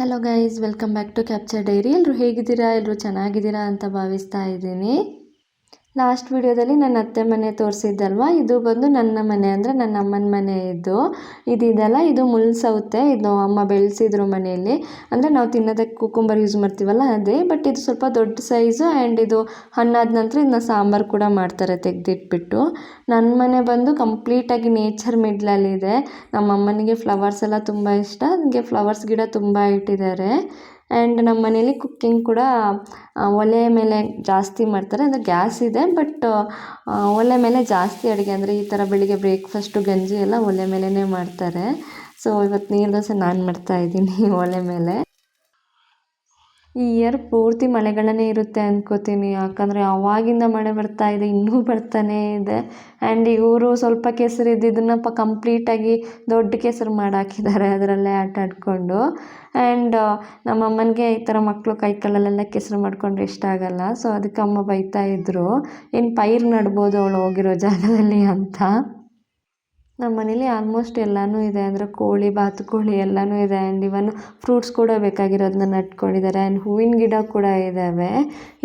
Hello guys welcome back to capture diary ಎಲ್ಲರೂ ಹೇಗಿದ್ದೀರಾ? ಎಲ್ಲರೂ ಚೆನ್ನಾಗಿದ್ದೀರಾ ಅಂತ ಭಾವಿಸ್ತಾ ಇದ್ದೀನಿ. ಲಾಸ್ಟ್ ವಿಡಿಯೋದಲ್ಲಿ ನನ್ನ ಅತ್ತೆ ಮನೆ ತೋರಿಸಿದ್ದಲ್ವ? ಇದು ಬಂದು ನನ್ನ ಮನೆ ಅಂದರೆ ನನ್ನ ಅಮ್ಮನ ಮನೆ ಇದು. ಇದಿದೆಲ್ಲ ಇದು ಮುಳ್ಳು ಸೌತೆ ಇದು ಅಮ್ಮ ಬೆಳೆಸಿದ್ರು ಮನೆಯಲ್ಲಿ. ಅಂದರೆ ನಾವು ತಿನ್ನೋದಕ್ಕೆ ಕುಕುಂಬರ್ ಯೂಸ್ ಮಾಡ್ತೀವಲ್ಲ ಅದೇ ಬಟ್ ಇದು ಸ್ವಲ್ಪ ದೊಡ್ಡ ಸೈಜು ಆ್ಯಂಡ್ ಇದು ಹಣ್ಣಾದ ನಂತರ ಇದನ್ನ ಸಾಂಬಾರು ಕೂಡ ಮಾಡ್ತಾರೆ ತೆಗೆದಿಟ್ಬಿಟ್ಟು. ನನ್ನ ಮನೆ ಬಂದು ಕಂಪ್ಲೀಟಾಗಿ ನೇಚರ್ ಮಿಡ್ಲಲ್ಲಿದೆ ನಮ್ಮ ಅಮ್ಮನಿಗೆ ಫ್ಲವರ್ಸ್ ಎಲ್ಲ ತುಂಬ ಇಷ್ಟ. ನನಗೆ ಫ್ಲವರ್ಸ್ ಗಿಡ ತುಂಬ ಇಟ್ಟಿದ್ದಾರೆ. ಆ್ಯಂಡ್ ನಮ್ಮ ಮನೇಲಿ ಕುಕ್ಕಿಂಗ್ ಕೂಡ ಒಲೆ ಮೇಲೆ ಜಾಸ್ತಿ ಮಾಡ್ತಾರೆ. ಅಂದರೆ ಗ್ಯಾಸ್ ಇದೆ ಬಟ್ ಒಲೆ ಮೇಲೆ ಜಾಸ್ತಿ ಅಡುಗೆ ಅಂದರೆ ಈ ಥರ ಬೆಳಿಗ್ಗೆ ಬ್ರೇಕ್ಫಾಸ್ಟು ಗಂಜಿ ಎಲ್ಲ ಒಲೆ ಮೇಲೇ ಮಾಡ್ತಾರೆ. ಸೊ ಇವತ್ತು ನೀರು ದೋಸೆ ನಾನು ಮಾಡ್ತಾ ಇದ್ದೀನಿ, ಒಲೆ ಮೇಲೆ. ಈ ಇಯರ್ ಪೂರ್ತಿ ಮಳೆಗಳನ್ನೇ ಇರುತ್ತೆ ಅಂದ್ಕೋತೀನಿ ಯಾಕಂದರೆ ಅವಾಗಿಂದ ಮಳೆ ಬರ್ತಾ ಇದೆ, ಇನ್ನೂ ಬರ್ತಾನೇ ಇದೆ. ಆ್ಯಂಡ್ ಇವರು ಸ್ವಲ್ಪ ಕೆಸರು ಇದ್ದಿದ್ದನ್ನಪ್ಪ ಕಂಪ್ಲೀಟಾಗಿ ದೊಡ್ಡ ಕೆಸರು ಮಾಡಾಕಿದ್ದಾರೆ ಅದರಲ್ಲೇ ಆಟ ಆಡಿಕೊಂಡು. ಆ್ಯಂಡ್ ನಮ್ಮ ಅಮ್ಮನಿಗೆ ಈ ಥರ ಮಕ್ಕಳು ಕೈ ಕಾಲಲ್ಲೆಲ್ಲ ಕೆಸರು ಮಾಡ್ಕೊಂಡ್ರೆ ಇಷ್ಟ ಆಗಲ್ಲ. ಸೊ ಅದಕ್ಕೆ ಅಮ್ಮ ಬೈತಾ ಇದ್ರು. ಏನು ಪೈರು ನಡ್ಬೋದು ಅವಳು ಹೋಗಿರೋ ಜಾಗದಲ್ಲಿ ಅಂತ. ನಮ್ಮ ಮನೇಲಿ ಆಲ್ಮೋಸ್ಟ್ ಎಲ್ಲನೂ ಇದೆ. ಅಂದರೆ ಕೋಳಿ, ಬಾತುಕೋಳಿ ಎಲ್ಲನೂ ಇದೆ. ಆ್ಯಂಡ್ ಇವನ್ ಫ್ರೂಟ್ಸ್ ಕೂಡ ಬೇಕಾಗಿರೋದನ್ನ ನಟ್ಕೊಂಡಿದ್ದಾರೆ. ಆ್ಯಂಡ್ ಹೂವಿನ ಗಿಡ ಕೂಡ ಇದ್ದಾವೆ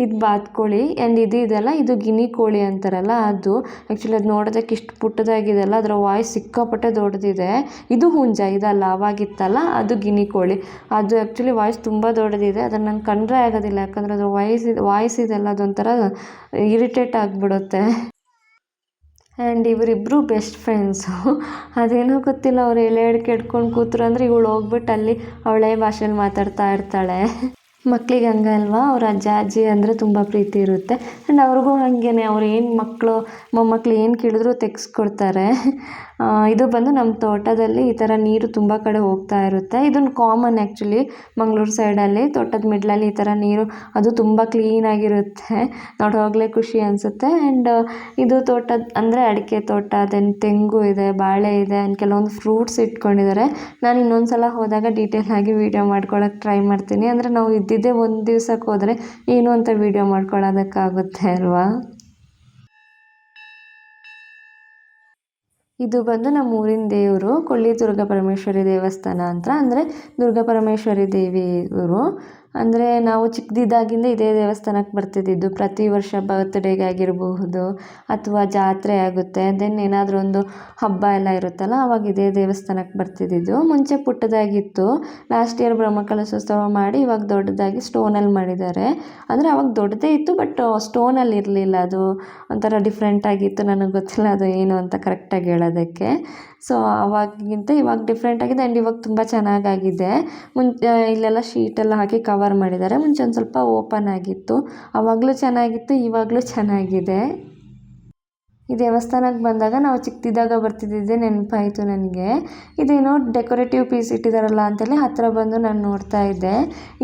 ಇದು ಬಾತುಕೋಳಿ ಆ್ಯಂಡ್ ಇದು ಇದೆಲ್ಲ, ಇದು ಗಿನಿ ಕೋಳಿ ಅಂತಾರಲ್ಲ, ಅದು ಆ್ಯಕ್ಚುಲಿ ಅದು ನೋಡೋದಕ್ಕೆ ಇಷ್ಟು ಪುಟ್ಟದಾಗಿದೆಯಲ್ಲ ಅದರ ವಾಯ್ಸ್ ಸಿಕ್ಕಾಪಟ್ಟೆ ದೊಡ್ಡದಿದೆ. ಇದು ಹುಂಜ ಇದಲ್ಲ ಅವಾಗಿತ್ತಲ್ಲ ಅದು ಗಿನಿ ಕೋಳಿ. ಅದು ಆ್ಯಕ್ಚುಲಿ ವಾಯ್ಸ್ ತುಂಬ ದೊಡ್ಡದಿದೆ. ಅದನ್ನು ನಂಗೆ ಕಂಡ್ರೆ ಆಗೋದಿಲ್ಲ. ಯಾಕಂದರೆ ಅದರ ವಾಯ್ಸ್ ವಾಯ್ಸ್ ಇದೆಲ್ಲ ಅದೊಂಥರ ಇರಿಟೇಟ್ ಆಗಿಬಿಡುತ್ತೆ. ಆ್ಯಂಡ್ ಇವರಿಬ್ಬರು ಬೆಸ್ಟ್ ಫ್ರೆಂಡ್ಸು ಅದೇನೋ ಗೊತ್ತಿಲ್ಲ, ಅವ್ರು ಎಲೆ ಅಡಿಕೆ ಇಟ್ಕೊಂಡು ಕೂತ್ರು ಅಂದರೆ ಇವಳು ಹೋಗ್ಬಿಟ್ಟು ಅಲ್ಲಿ ಅವಳೇ ಭಾಷೆಯಲ್ಲಿ ಮಾತಾಡ್ತಾ ಇರ್ತಾಳೆ. ಮಕ್ಳಿಗೆ ಹಂಗೆ ಅಲ್ವಾ? ಅವ್ರ ಅಜ್ಜ, ಅಜ್ಜಿ ಅಂದರೆ ತುಂಬ ಪ್ರೀತಿ ಇರುತ್ತೆ. ಆ್ಯಂಡ್ ಅವ್ರಿಗೂ ಹಾಗೇನೆ, ಅವ್ರು ಏನು ಮಕ್ಕಳು ಮೊಮ್ಮಕ್ಳು ಏನು ಕೇಳಿದ್ರು ತೆಗ್ಸ್ಕೊಡ್ತಾರೆ. ಇದು ಬಂದು ನಮ್ಮ ತೋಟದಲ್ಲಿ ಈ ಥರ ನೀರು ತುಂಬ ಕಡೆ ಹೋಗ್ತಾ ಇರುತ್ತೆ. ಇದನ್ನು ಕಾಮನ್ ಆ್ಯಕ್ಚುಲಿ ಮಂಗಳೂರು ಸೈಡಲ್ಲಿ ತೋಟದ ಮಿಡ್ಲಲ್ಲಿ ಈ ಥರ ನೀರು, ಅದು ತುಂಬ ಕ್ಲೀನಾಗಿರುತ್ತೆ ನೋಡುವಾಗಲೇ ಖುಷಿ ಅನಿಸುತ್ತೆ. ಆ್ಯಂಡ್ ಇದು ತೋಟದ, ಅಂದರೆ ಅಡಿಕೆ ತೋಟ ದೆನ್ ತೆಂಗು ಇದೆ, ಬಾಳೆ ಇದೆ ಆ್ಯಂಡ್ ಕೆಲವೊಂದು ಫ್ರೂಟ್ಸ್ ಇಟ್ಕೊಂಡಿದ್ದಾರೆ. ನಾನು ಇನ್ನೊಂದು ಸಲ ಹೋದಾಗ ಡೀಟೇಲ್ ಆಗಿ ವೀಡಿಯೋ ಮಾಡ್ಕೊಳ್ಳೋಕೆ ಟ್ರೈ ಮಾಡ್ತೀನಿ. ಅಂದರೆ ನಾವು ಇದ್ದಿದ್ದೇ ಒಂದು ದಿವ್ಸಕ್ಕೆ ಹೋದರೆ ಏನು ಅಂತ ವೀಡಿಯೋ ಮಾಡ್ಕೊಳ್ಳೋದಕ್ಕಾಗುತ್ತೆ ಅಲ್ವಾ? ಇದು ಬಂದು ನಮ್ಮ ಊರಿನ ದೇವರು ಕೊಳ್ಳಿ ದುರ್ಗಾ ಪರಮೇಶ್ವರಿ ದೇವಸ್ಥಾನ ಅಂತ. ಅಂದರೆ ದುರ್ಗಾ ಪರಮೇಶ್ವರಿ ದೇವಿ ಇವರು ಅಂದರೆ ನಾವು ಚಿಕ್ಕದಿದ್ದಾಗಿಂದ ಇದೇ ದೇವಸ್ಥಾನಕ್ಕೆ ಬರ್ತಿದ್ದಿದ್ದು, ಪ್ರತಿ ವರ್ಷ ಬರ್ತ್ಡೇಗಾಗಿರಬಹುದು ಅಥವಾ ಜಾತ್ರೆ ಆಗುತ್ತೆ ದೆನ್ ಏನಾದರೂ ಒಂದು ಹಬ್ಬ ಎಲ್ಲ ಇರುತ್ತಲ್ಲ, ಅವಾಗ ಇದೇ ದೇವಸ್ಥಾನಕ್ಕೆ ಬರ್ತಿದ್ದಿದ್ದು. ಮುಂಚೆ ಪುಟ್ಟದಾಗಿತ್ತು. ಲಾಸ್ಟ್ ಇಯರ್ ಬ್ರಹ್ಮಕಲಶೋತ್ಸವ ಮಾಡಿ ಇವಾಗ ದೊಡ್ಡದಾಗಿ ಸ್ಟೋನಲ್ಲಿ ಮಾಡಿದ್ದಾರೆ. ಅಂದರೆ ಅವಾಗ ದೊಡ್ಡದೇ ಇತ್ತು ಬಟ್ ಸ್ಟೋನಲ್ಲಿ ಇರಲಿಲ್ಲ ಅದು. ಒಂಥರ ಡಿಫ್ರೆಂಟಾಗಿತ್ತು ನನಗೆ ಗೊತ್ತಿಲ್ಲ ಅದು ಏನು ಅಂತ ಕರೆಕ್ಟಾಗಿ ಹೇಳೋದಕ್ಕೆ. ಸೊ ಅವಾಗಿಗಿಂತ ಇವಾಗ ಡಿಫ್ರೆಂಟ್ ಆಗಿದೆ ಆ್ಯಂಡ್ ಇವಾಗ ತುಂಬ ಚೆನ್ನಾಗಾಗಿದೆ. ಮುಂಚೆ ಇಲ್ಲೆಲ್ಲ ಶೀಟೆಲ್ಲ ಹಾಕಿ ಕವರ್ ಮಾಡಿದ್ದಾರೆ. ಮುಂಚೆ ಒಂದು ಸ್ವಲ್ಪ ಓಪನ್ ಆಗಿತ್ತು. ಅವಾಗಲೂ ಚೆನ್ನಾಗಿತ್ತು, ಇವಾಗಲೂ ಚೆನ್ನಾಗಿದೆ. ಈ ದೇವಸ್ಥಾನಕ್ಕೆ ಬಂದಾಗ ನಾವು ಚಿಕ್ಕದಿದ್ದಾಗ ಬರ್ತಿದ್ದಿದ್ದೆ ನೆನಪಾಯಿತು ನನಗೆ. ಇದೇನೋ ಡೆಕೋರೇಟಿವ್ ಪೀಸ್ ಇಟ್ಟಿದ್ದಾರಲ್ಲ ಅಂತೇಳಿ ಹತ್ತಿರ ಬಂದು ನಾನು ನೋಡ್ತಾ ಇದ್ದೆ.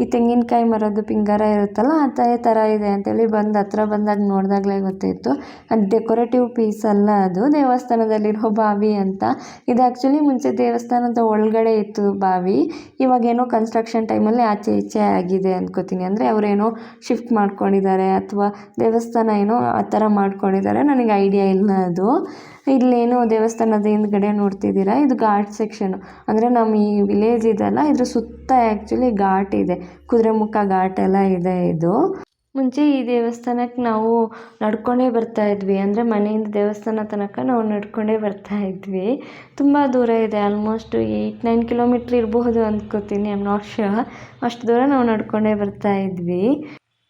ಈ ತೆಂಗಿನಕಾಯಿ ಮರದ್ದು ಪಿಂಗಾರ ಇರುತ್ತಲ್ಲ ಅದೇ ಥರ ಇದೆ ಅಂತೇಳಿ ಬಂದು ಹತ್ರ ಬಂದಾಗ ನೋಡಿದಾಗಲೇ ಗೊತ್ತಾಯಿತು. ಅದು ಡೆಕೋರೇಟಿವ್ ಪೀಸ್ ಅಲ್ಲ ಅದು ದೇವಸ್ಥಾನದಲ್ಲಿರೋ ಬಾವಿ ಅಂತ. ಇದು ಆ್ಯಕ್ಚುಲಿ ಮುಂಚೆ ದೇವಸ್ಥಾನದ ಒಳಗಡೆ ಇತ್ತು ಬಾವಿ. ಇವಾಗೇನೋ ಕನ್ಸ್ಟ್ರಕ್ಷನ್ ಟೈಮಲ್ಲಿ ಆಚೆ ಈಚೆ ಆಗಿದೆ ಅಂದ್ಕೋತೀನಿ ಅಂದರೆ ಅವರೇನೋ ಶಿಫ್ಟ್ ಮಾಡ್ಕೊಂಡಿದ್ದಾರೆ ಅಥವಾ ದೇವಸ್ಥಾನ ಏನೋ ಆ ಥರ ಮಾಡ್ಕೊಂಡಿದ್ದಾರೆ. ನನಗೆ ಐಡಿಯಾ ಇಲ್ಲ ಅದು ಏನು ದೇವಸ್ಥಾನದ ಹಿಂದ್ಗಡೆ ನೋಡ್ತಿದ್ದೀರಾ? ಇದು ಘಾಟ್ ಸೆಕ್ಷನ್. ಅಂದರೆ ನಮ್ಮ ಈ ವಿಲೇಜ್ ಇದೆಲ್ಲ, ಇದ್ರ ಸುತ್ತ ಆ್ಯಕ್ಚುಲಿ ಘಾಟ್ ಇದೆ. ಕುದುರೆಮುಖ ಘಾಟ್ ಎಲ್ಲ ಇದೆ ಇದು. ಮುಂಚೆ ಈ ದೇವಸ್ಥಾನಕ್ಕೆ ನಾವು ನಡ್ಕೊಂಡೇ ಬರ್ತಾ ಇದ್ವಿ. ಅಂದರೆ ಮನೆಯಿಂದ ದೇವಸ್ಥಾನ ತನಕ ನಾವು ನಡ್ಕೊಂಡೇ ಬರ್ತಾ ಇದ್ವಿ. ತುಂಬ ದೂರ ಇದೆ ಆಲ್ಮೋಸ್ಟ್ ಏಯ್ಟ್ ನೈನ್ ಕಿಲೋಮೀಟ್ರ್ ಇರಬಹುದು ಅಂದ್ಕೋತೀನಿ ಐ ಆಮ್ ನಾಟ್ ಶ್ಯೂರ್ ಅಷ್ಟು ದೂರ ನಾವು ನಡ್ಕೊಂಡೇ ಬರ್ತಾ ಇದ್ವಿ.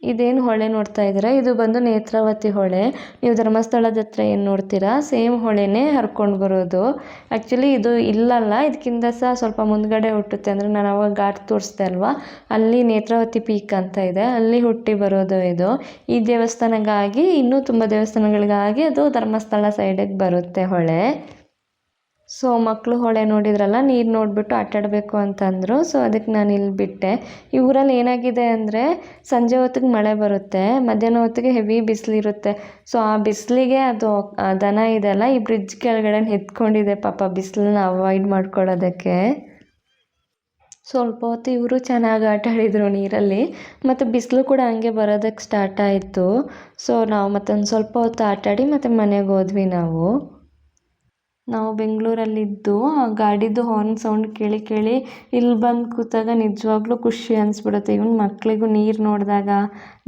ಇದೇನು ಹೊಳೆ ನೋಡ್ತಾ ಇದ್ದೀರಾ? ಇದು ಬಂದು ನೇತ್ರಾವತಿ ಹೊಳೆ. ನೀವು ಧರ್ಮಸ್ಥಳದ ಹತ್ರ ಏನು ನೋಡ್ತೀರಾ? ಸೇಮ್ ಹೊಳೆನೇ ಹರ್ಕೊಂಡು ಬರೋದು. ಆ್ಯಕ್ಚುಲಿ ಇದು ಇಲ್ಲಲ್ಲ. ಇದಕ್ಕಿಂತ ಸಹ ಸ್ವಲ್ಪ ಮುಂದ್ಗಡೆ ಹುಟ್ಟುತ್ತೆ. ಅಂದರೆ ನಾನು ಅವಾಗ ಘಾಟ್ ತೋರಿಸ್ದೆ ಅಲ್ವಾ? ಅಲ್ಲಿ ನೇತ್ರಾವತಿ ಪೀಕ್ ಅಂತ ಇದೆ. ಅಲ್ಲಿ ಹುಟ್ಟಿ ಬರೋದು ಇದು. ಈ ದೇವಸ್ಥಾನಕ್ಕಾಗಿ, ಇನ್ನೂ ತುಂಬ ದೇವಸ್ಥಾನಗಳಿಗಾಗಿ ಅದು ಧರ್ಮಸ್ಥಳ ಸೈಡಿಗೆ ಬರುತ್ತೆ ಹೊಳೆ. ಸೊ ಮಕ್ಕಳು ಹೊಳೆ ನೋಡಿದ್ರಲ್ಲ, ನೀರು ನೋಡಿಬಿಟ್ಟು ಆಟಾಡಬೇಕು ಅಂತಂದರು. ಸೊ ಅದಕ್ಕೆ ನಾನು ಇಲ್ಲಿ ಬಿಟ್ಟೆ. ಈ ಊರಲ್ಲಿ ಏನಾಗಿದೆ ಅಂದರೆ, ಸಂಜೆ ಹೊತ್ತಿಗೆ ಮಳೆ ಬರುತ್ತೆ, ಮಧ್ಯಾಹ್ನ ಹೊತ್ತಿಗೆ ಹೆವಿ ಬಿಸಿಲಿರುತ್ತೆ. ಸೊ ಆ ಬಿಸಿಲಿಗೆ ಅದು ದನ ದನ ಇದೆಲ್ಲ ಈ ಬ್ರಿಡ್ಜ್ ಕೆಳಗಡೆ ಎತ್ಕೊಂಡಿದೆ ಪಾಪ ಬಿಸಿಲನ್ನ ಅವಾಯ್ಡ್ ಮಾಡ್ಕೊಳ್ಳೋದಕ್ಕೆ. ಸ್ವಲ್ಪ ಹೊತ್ತು ಇವರು ಚೆನ್ನಾಗಿ ಆಟ ಆಡಿದರು ನೀರಲ್ಲಿ, ಮತ್ತು ಬಿಸಿಲು ಕೂಡ ಹಂಗೆ ಬರೋದಕ್ಕೆ ಸ್ಟಾರ್ಟ್ ಆಯಿತು. ಸೊ ನಾವು ಮತ್ತೊಂದು ಸ್ವಲ್ಪ ಹೊತ್ತು ಆಟಾಡಿ ಮತ್ತು ಮನೆಗೆ ಹೋದ್ವಿ ನಾವು. ನಾವು ಬೆಂಗಳೂರಲ್ಲಿದ್ದು, ಆ ಗಾಡಿದು ಹಾರ್ನ್ ಸೌಂಡ್ ಕೇಳಿ ಕೇಳಿ ಇಲ್ಲಿ ಬಂದು ಕೂತಾಗ ನಿಜವಾಗ್ಲೂ ಖುಷಿ ಅನಿಸ್ಬಿಡುತ್ತೆ. ಇವನ್ ಮಕ್ಕಳಿಗೂ ನೀರು ನೋಡಿದಾಗ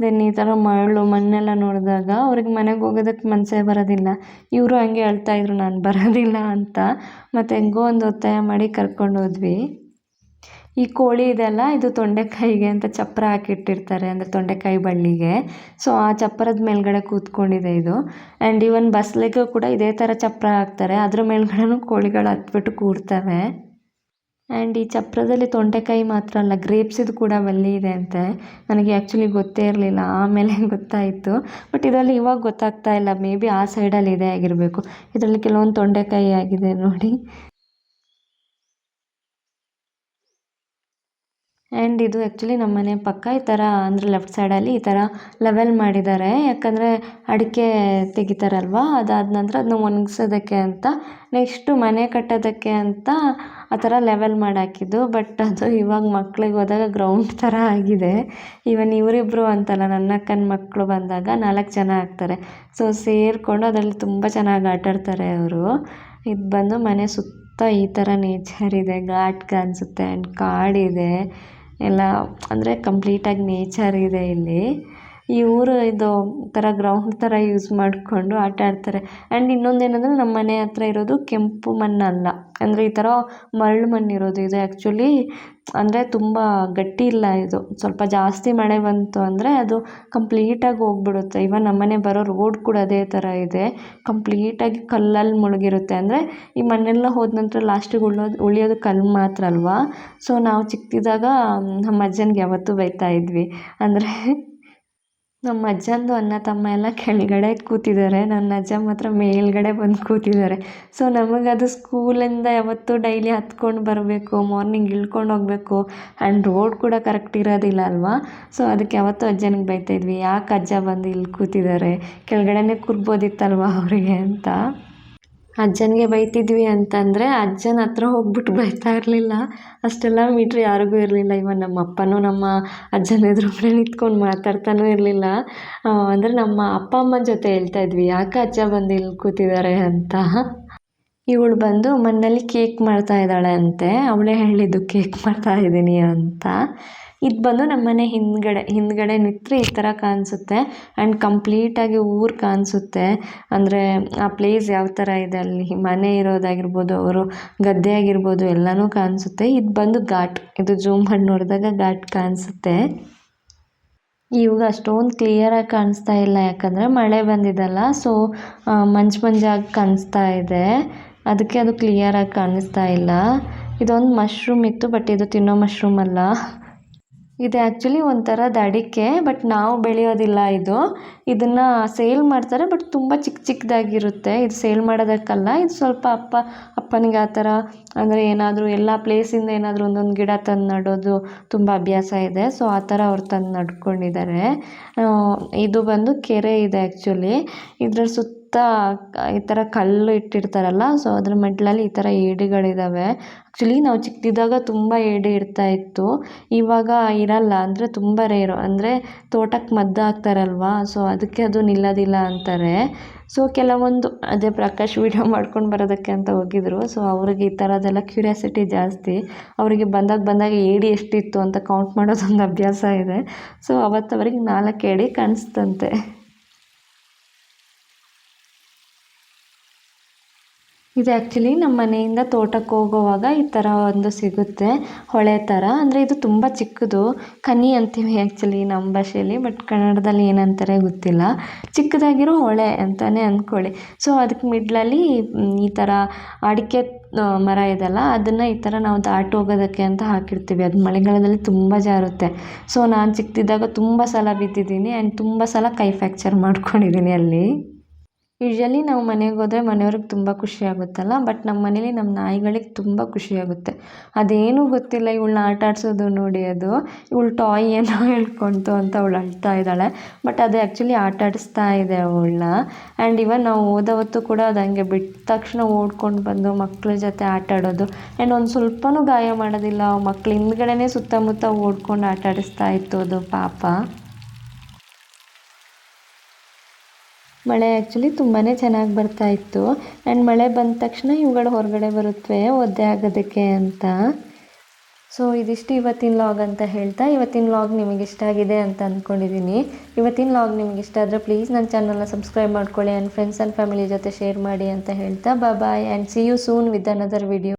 ದೆನ್ ಈ ಥರ ಮರಳು, ಮಣ್ಣೆಲ್ಲ ನೋಡಿದಾಗ ಅವ್ರಿಗೆ ಮನೆಗೆ ಹೋಗೋದಕ್ಕೆ ಮನಸ್ಸೇ ಬರೋದಿಲ್ಲ. ಇವರು ಹಂಗೆ ಅಳ್ತಾ ಇದ್ರು, ನಾನು ಬರೋದಿಲ್ಲ ಅಂತ. ಮತ್ತು ಹೆಂಗೋ ಒಂದು ಒತ್ತಾಯ ಮಾಡಿ ಕರ್ಕೊಂಡು ಹೋದ್ವಿ. ಈ ಕೋಳಿ ಇದೆಲ್ಲ ಇದು ತೊಂಡೆಕಾಯಿಗೆ ಅಂತ ಚಪ್ಪರ ಹಾಕಿಟ್ಟಿರ್ತಾರೆ, ಅಂದರೆ ತೊಂಡೆಕಾಯಿ ಬಳ್ಳಿಗೆ. ಸೊ ಆ ಚಪ್ಪರದ ಮೇಲ್ಗಡೆ ಕೂತ್ಕೊಂಡಿದೆ ಇದು. ಆ್ಯಂಡ್ ಈವನ್ ಬಸ್ಲಿಗೂ ಕೂಡ ಇದೇ ಥರ ಚಪ್ಪರ ಹಾಕ್ತಾರೆ. ಅದ್ರ ಮೇಲ್ಗಡೆನೂ ಕೋಳಿಗಳು ಹತ್ಬಿಟ್ಟು ಕೂರ್ತವೆ ಆ್ಯಂಡ್ ಈ ಚಪ್ಪರದಲ್ಲಿ ತೊಂಡೆಕಾಯಿ ಮಾತ್ರ ಅಲ್ಲ ಗ್ರೇಪ್ಸಿದು ಕೂಡ ಬಳ್ಳಿ ಇದೆ ಅಂತೆ. ನನಗೆ ಆ್ಯಕ್ಚುಲಿ ಗೊತ್ತೇ ಇರಲಿಲ್ಲ, ಆಮೇಲೆ ಗೊತ್ತಾಯಿತು. ಬಟ್ ಇದರಲ್ಲಿ ಇವಾಗ ಗೊತ್ತಾಗ್ತಾ ಇಲ್ಲ ಮೇ ಬಿ ಆ ಸೈಡಲ್ಲಿ ಇದೆ ಆಗಿರಬೇಕು. ಇದರಲ್ಲಿ ಕೆಲವೊಂದು ತೊಂಡೆಕಾಯಿ ಆಗಿದೆ ನೋಡಿ. ಆ್ಯಂಡ್ ಇದು ಆ್ಯಕ್ಚುಲಿ ನಮ್ಮ ಮನೆ ಪಕ್ಕ ಈ ಥರ ಅಂದರೆ ಲೆಫ್ಟ್ ಸೈಡಲ್ಲಿ ಈ ಥರ ಲೆವೆಲ್ ಮಾಡಿದ್ದಾರೆ. ಯಾಕಂದರೆ ಅಡಿಕೆ ತೆಗಿತಾರಲ್ವ? ಅದಾದ ನಂತರ ಅದನ್ನ ಒಣಗ್ಸೋದಕ್ಕೆ ಅಂತ ನೆಕ್ಸ್ಟು ಮನೆ ಕಟ್ಟೋದಕ್ಕೆ ಅಂತ ಆ ಥರ ಲೆವೆಲ್ ಮಾಡಿ ಹಾಕಿದ್ದು ಬಟ್ ಅದು ಇವಾಗ ಮಕ್ಳಿಗೆ ಹೋದಾಗ ಗ್ರೌಂಡ್ ಥರ ಆಗಿದೆ. ಇವನ್ ಇವರಿಬ್ಬರು ಅಂತಲ್ಲ, ನನ್ನ ಅಕ್ಕನ ಮಕ್ಕಳು ಬಂದಾಗ ನಾಲ್ಕು ಜನ ಆಗ್ತಾರೆ. ಸೊ ಸೇರಿಕೊಂಡು ಅದರಲ್ಲಿ ತುಂಬ ಚೆನ್ನಾಗಿ ಆಟಾಡ್ತಾರೆ ಅವರು. ಇದು ಬಂದು ಮನೆ ಸುತ್ತ ಈ ಥರ ನೇಚರ್ ಇದೆ ಘಾಟ್ ಅನ್ಸುತ್ತೆ ಆ್ಯಂಡ್ ಕಾಡಿದೆ. ಎಲ್ಲ ಅಂದರೆ ಕಂಪ್ಲೀಟಾಗಿ ನೇಚರ್ ಇದೆ ಇಲ್ಲಿ. ಈ ಊರು ಇದು ಥರ ಗ್ರೌಂಡ್ ಥರ ಯೂಸ್ ಮಾಡಿಕೊಂಡು ಆಟ ಆಡ್ತಾರೆ. ಆ್ಯಂಡ್ ಇನ್ನೊಂದು ಏನಂದರೆ ನಮ್ಮ ಮನೆ ಹತ್ರ ಇರೋದು ಕೆಂಪು ಮಣ್ಣಲ್ಲ. ಅಂದರೆ ಈ ಥರ ಮರಳು ಮಣ್ಣು ಇರೋದು ಇದು ಆ್ಯಕ್ಚುಲಿ ಅಂದರೆ ತುಂಬ ಗಟ್ಟಿ ಇಲ್ಲ ಇದು. ಸ್ವಲ್ಪ ಜಾಸ್ತಿ ಮಳೆ ಬಂತು ಅಂದರೆ ಅದು ಕಂಪ್ಲೀಟಾಗಿ ಹೋಗ್ಬಿಡುತ್ತೆ. ಇವನ್ ನಮ್ಮ ಮನೆ ಬರೋ ರೋಡ್ ಕೂಡ ಅದೇ ಥರ ಇದೆ. ಕಂಪ್ಲೀಟಾಗಿ ಕಲ್ಲಲ್ಲಿ ಮುಳುಗಿರುತ್ತೆ. ಅಂದರೆ ಈ ಮಣ್ಣೆಲ್ಲ ಹೋದ ನಂತರ ಲಾಸ್ಟಿಗೆ ಉಳಿಯೋದು ಉಳಿಯೋದು ಕಲ್ಲು ಮಾತ್ರ ಅಲ್ವಾ? ಸೊ ನಾವು ಚಿಕ್ಕದಿದ್ದಾಗ ನಮ್ಮ ಅಜ್ಜನಿಗೆ ಯಾವತ್ತೂ ಬೈತಾ ಇದ್ವಿ. ಅಂದರೆ ನಮ್ಮ ಅಜ್ಜಂದು ಅಣ್ಣ ತಮ್ಮ ಎಲ್ಲ ಕೆಳಗಡೆ ಕೂತಿದ್ದಾರೆ. ನನ್ನ ಅಜ್ಜ ಮಾತ್ರ ಮೇಲ್ಗಡೆ ಬಂದು ಕೂತಿದ್ದಾರೆ. ಸೊ ನಮಗೆ ಅದು ಸ್ಕೂಲಿಂದ ಯಾವತ್ತೂ ಡೈಲಿ ಹತ್ಕೊಂಡು ಬರಬೇಕು ಮಾರ್ನಿಂಗ್ ಇಳ್ಕೊಂಡು ಹೋಗಬೇಕು ಆ್ಯಂಡ್ ರೋಡ್ ಕೂಡ ಕರೆಕ್ಟ್ ಇರೋದಿಲ್ಲ ಅಲ್ವಾ? ಸೊ ಅದಕ್ಕೆ ಯಾವತ್ತೂ ಅಜ್ಜನಿಗೆ ಬೈತಾ ಇದ್ವಿ, ಯಾಕೆ ಅಜ್ಜ ಬಂದು ಇಲ್ಲಿ ಕೂತಿದ್ದಾರೆ? ಕೆಳಗಡೆನೇ ಕೂರ್ಬೋದಿತ್ತಲ್ವ ಅವರಿಗೆ ಅಂತ? ಅಜ್ಜನಿಗೆ ಬೈತಿದ್ವಿ ಅಂತಂದರೆ ಅಜ್ಜನ ಹತ್ರ ಹೋಗ್ಬಿಟ್ಟು ಬೈತಾ ಇರಲಿಲ್ಲ. ಅಷ್ಟೆಲ್ಲ ಮೀಟ್ರ್ ಯಾರಿಗೂ ಇರಲಿಲ್ಲ. ಇವನ್ ನಮ್ಮ ಅಪ್ಪನೂ ನಮ್ಮ ಅಜ್ಜನ ಎದುರುಗಡೆ ನಿಂತ್ಕೊಂಡು ಮಾತಾಡ್ತಾನೂ ಇರಲಿಲ್ಲ. ಅಂದರೆ ನಮ್ಮ ಅಪ್ಪ ಅಮ್ಮನ ಜೊತೆ ಹೇಳ್ತಾ ಇದ್ವಿ. ಯಾಕೆ ಅಜ್ಜ ಬಂದು ಇಲ್ಲಿ ಕೂತಿದ್ದಾರೆ ಅಂತ? ಇವಳು ಬಂದು ಮನೆಯಲ್ಲಿ ಕೇಕ್ ಮಾಡ್ತಾ ಇದ್ದಾಳೆ ಅಂತೆ. ಅವಳೇ ಹೇಳಿದ್ದು ಕೇಕ್ ಮಾಡ್ತಾ ಇದ್ದೀನಿ ಅಂತ. ಇದು ಬಂದು ನಮ್ಮ ಮನೆ ಹಿಂದ್ಗಡೆ ಹಿಂದ್ಗಡೆ ನಿಂತ್ರೆ ಈ ಥರ ಕಾಣಿಸುತ್ತೆ. ಆ್ಯಂಡ್ ಕಂಪ್ಲೀಟಾಗಿ ಊರು ಕಾಣಿಸುತ್ತೆ. ಅಂದರೆ ಆ ಪ್ಲೇಸ್ ಯಾವ ಥರ ಇದೆ ಅಲ್ಲಿ? ಮನೆ ಇರೋದಾಗಿರ್ಬೋದು, ಅವರು ಗದ್ದೆ ಆಗಿರ್ಬೋದು, ಎಲ್ಲನೂ ಕಾಣಿಸುತ್ತೆ. ಇದು ಬಂದು ಘಾಟ್. ಇದು ಜೂಮ್ ಮಾಡಿ ನೋಡಿದಾಗ ಘಾಟ್ ಕಾಣಿಸುತ್ತೆ. ಇವಾಗ ಅಷ್ಟೊಂದು ಕ್ಲಿಯರಾಗಿ ಕಾಣಿಸ್ತಾ ಇಲ್ಲ. ಯಾಕಂದರೆ ಮಳೆ ಬಂದಿದ್ದಲ್ಲ ಸೊ ಮಂಜು ಮಂಜಾಗಿ ಕಾಣಿಸ್ತಾ ಇದೆ. ಅದಕ್ಕೆ ಅದು ಕ್ಲಿಯರಾಗಿ ಕಾಣಿಸ್ತಾ ಇಲ್ಲ. ಇದೊಂದು ಮಶ್ರೂಮ್ ಇತ್ತು ಬಟ್ ಇದು ತಿನ್ನೋ ಮಶ್ರೂಮ್ ಅಲ್ಲ. ಇದು ಆ್ಯಕ್ಚುಲಿ ಒಂಥರದ ಅಡಿಕೆ ಬಟ್ ನಾವು ಬೆಳೆಯೋದಿಲ್ಲ ಇದು. ಇದನ್ನು ಸೇಲ್ ಮಾಡ್ತಾರೆ ಬಟ್ ತುಂಬ ಚಿಕ್ಕ ಚಿಕ್ಕದಾಗಿರುತ್ತೆ ಇದು ಸೇಲ್ ಮಾಡೋದಕ್ಕಲ್ಲ, ಇದು ಸ್ವಲ್ಪ ಅಪ್ಪ, ಅಪ್ಪನಿಗೆ ಆ ಥರ ಅಂದರೆ ಏನಾದರೂ ಎಲ್ಲ ಪ್ಲೇಸಿಂದ ಏನಾದರೂ ಒಂದೊಂದು ಗಿಡ ತಂದು ನೆಡೋದು ತುಂಬ ಅಭ್ಯಾಸ ಇದೆ. ಸೊ ಆ ಥರ ಅವ್ರು ತಂದು ನಡ್ಕೊಂಡಿದ್ದಾರೆ. ಇದು ಬಂದು ಕೆರೆ ಇದೆ ಆ್ಯಕ್ಚುಲಿ ಇದ್ರ ಸುತ್ತ ಈ ಥರ ಕಲ್ಲು ಇಟ್ಟಿರ್ತಾರಲ್ಲ ಸೊ ಅದ್ರ ಮಡ್ಲಲ್ಲಿ ಈ ಥರ ಏಡಿಗಳಿದ್ದಾವೆ ಆ್ಯಕ್ಚುಲಿ ನಾವು ಚಿಕ್ಕದಿದ್ದಾಗ ತುಂಬ ಏಡಿ ಇರ್ತಾ ಇತ್ತು. ಇವಾಗ ಇರಲ್ಲ, ಅಂದರೆ ತುಂಬ ರೇರು ಅಂದರೆ ತೋಟಕ್ಕೆ ಮದ್ದು ಹಾಕ್ತಾರಲ್ವಾ ಸೊ ಅದಕ್ಕೆ ಅದು ನಿಲ್ಲೋದಿಲ್ಲ ಅಂತಾರೆ. ಸೊ ಕೆಲವೊಂದು, ಅದೇ ಪ್ರಕಾಶ್ ವೀಡಿಯೋ ಮಾಡ್ಕೊಂಡು ಬರೋದಕ್ಕೆ ಅಂತ ಹೋಗಿದ್ರು. ಸೊ ಅವ್ರಿಗೆ ಈ ಥರದ್ದೆಲ್ಲ ಕ್ಯೂರಿಯಾಸಿಟಿ ಜಾಸ್ತಿ. ಅವರಿಗೆ ಬಂದಾಗ ಬಂದಾಗ ಏಡಿ ಎಷ್ಟಿತ್ತು ಅಂತ ಕೌಂಟ್ ಮಾಡೋದೊಂದು ಅಭ್ಯಾಸ ಇದೆ. ಸೊ ಅವತ್ತು ನಾಲ್ಕು ಏಡಿ ಕಾಣಿಸ್ತಂತೆ. ಇದು ಆ್ಯಕ್ಚುಲಿ ನಮ್ಮ ಮನೆಯಿಂದ ತೋಟಕ್ಕೆ ಹೋಗೋವಾಗ ಈ ಥರ ಒಂದು ಸಿಗುತ್ತೆ, ಹೊಳೆ ಥರ ಅಂದರೆ ಇದು ತುಂಬ ಚಿಕ್ಕದು. ಕನಿ ಅಂತೀವಿ ಆ್ಯಕ್ಚುಲಿ ನಮ್ಮ ಭಾಷೆಯಲ್ಲಿ ಬಟ್ ಕನ್ನಡದಲ್ಲಿ ಏನಂತಾರೆ ಗೊತ್ತಿಲ್ಲ. ಚಿಕ್ಕದಾಗಿರೋ ಹೊಳೆ ಅಂತಲೇ ಅಂದ್ಕೊಳ್ಳಿ ಸೊ ಅದಕ್ಕೆ ಮಿಡ್ಲಲ್ಲಿ ಈ ಥರ ಅಡಿಕೆ ಮರ ಇದೆಯಲ್ಲ ಅದನ್ನು ಈ ಥರ ನಾವು ದಾಟಿ ಹೋಗೋದಕ್ಕೆ ಅಂತ ಹಾಕಿರ್ತೀವಿ. ಅದು ಮಳೆಗಾಲದಲ್ಲಿ ತುಂಬ ಜಾರುತ್ತೆ. ಸೊ ನಾನು ಚಿಕ್ಕದಿದ್ದಾಗ ತುಂಬ ಸಲ ಬಿದ್ದಿದ್ದೀನಿ ಆ್ಯಂಡ್ ತುಂಬ ಸಲ ಕೈ ಫ್ಯಾಕ್ಚರ್ ಮಾಡ್ಕೊಂಡಿದ್ದೀನಿ ಅಲ್ಲಿ. ಯೂಶ್ವಲಿ ನಾವು ಮನೆಗೆ ಹೋದ್ರೆ ಮನೆಯವ್ರಿಗೆ ತುಂಬ ಖುಷಿ ಆಗುತ್ತಲ್ಲ ಬಟ್ ನಮ್ಮ ಮನೇಲಿ ನಮ್ಮ ನಾಯಿಗಳಿಗೆ ತುಂಬ ಖುಷಿಯಾಗುತ್ತೆ ಅದೇನೂ ಗೊತ್ತಿಲ್ಲ, ಇವಳನ್ನ ಆಟ ಆಡಿಸೋದು ನೋಡಿ ಅದು, ಇವಳು ಟಾಯ್ ಏನೋ ಹೇಳ್ಕೊಂತು ಅಂತ ಅವಳು ಅಳ್ತಾ ಇದ್ದಾಳೆ. ಬಟ್ ಅದು ಆ್ಯಕ್ಚುಲಿ ಆಟ ಆಡಿಸ್ತಾ ಇದೆ ಅವಳನ್ನ. ಆ್ಯಂಡ್ ಇವನ್ ನಾವು ಹೋದ ಹೊತ್ತು ಕೂಡ ಅದು ಹಂಗೆ ಬಿಟ್ಟ ತಕ್ಷಣ ಓಡ್ಕೊಂಡು ಬಂದು ಮಕ್ಕಳ ಜೊತೆ ಆಟ ಆಡೋದು. ಆ್ಯಂಡ್ ಒಂದು ಸ್ವಲ್ಪನೂ ಗಾಯ ಮಾಡೋದಿಲ್ಲ ಮಕ್ಳು ಹಿಂದ್ಗಡೆನೇ ಸುತ್ತಮುತ್ತ ಓಡ್ಕೊಂಡು ಆಟ ಆಡಿಸ್ತಾ ಇತ್ತು ಅದು ಪಾಪ. ಮಳೆ ಆ್ಯಕ್ಚುಲಿ ತುಂಬಾ ಚೆನ್ನಾಗಿ ಬರ್ತಾ ಇತ್ತು. ಆ್ಯಂಡ್ ಮಳೆ ಬಂದ ತಕ್ಷಣ ಇವುಗಳು ಹೊರಗಡೆ ಬರುತ್ತವೆ ಒದ್ದೆ ಆಗೋದಕ್ಕೆ ಅಂತ. ಸೊ ಇದಿಷ್ಟು ಇವತ್ತಿನ ಲಾಗ್ ಅಂತ ಹೇಳ್ತಾ, ಇವತ್ತಿನ ಲಾಗ್ ನಿಮಗೆ ಇಷ್ಟ ಆಗಿದೆ ಅಂತ ಅಂದ್ಕೊಂಡಿದ್ದೀನಿ ಇವತ್ತಿನ ಲಾಗ್ ನಿಮಗೆ ಇಷ್ಟ ಆದರೆ ಪ್ಲೀಸ್ ನನ್ನ ಚಾನಲ್ನ ಸಬ್ಸ್ಕ್ರೈಬ್ ಮಾಡ್ಕೊಳ್ಳಿ ಆ್ಯಂಡ್ ಫ್ರೆಂಡ್ಸ್ ಆ್ಯಂಡ್ ಫ್ಯಾಮಿಲಿ ಜೊತೆ ಶೇರ್ ಮಾಡಿ ಅಂತ ಹೇಳ್ತಾ bye and see you soon with another video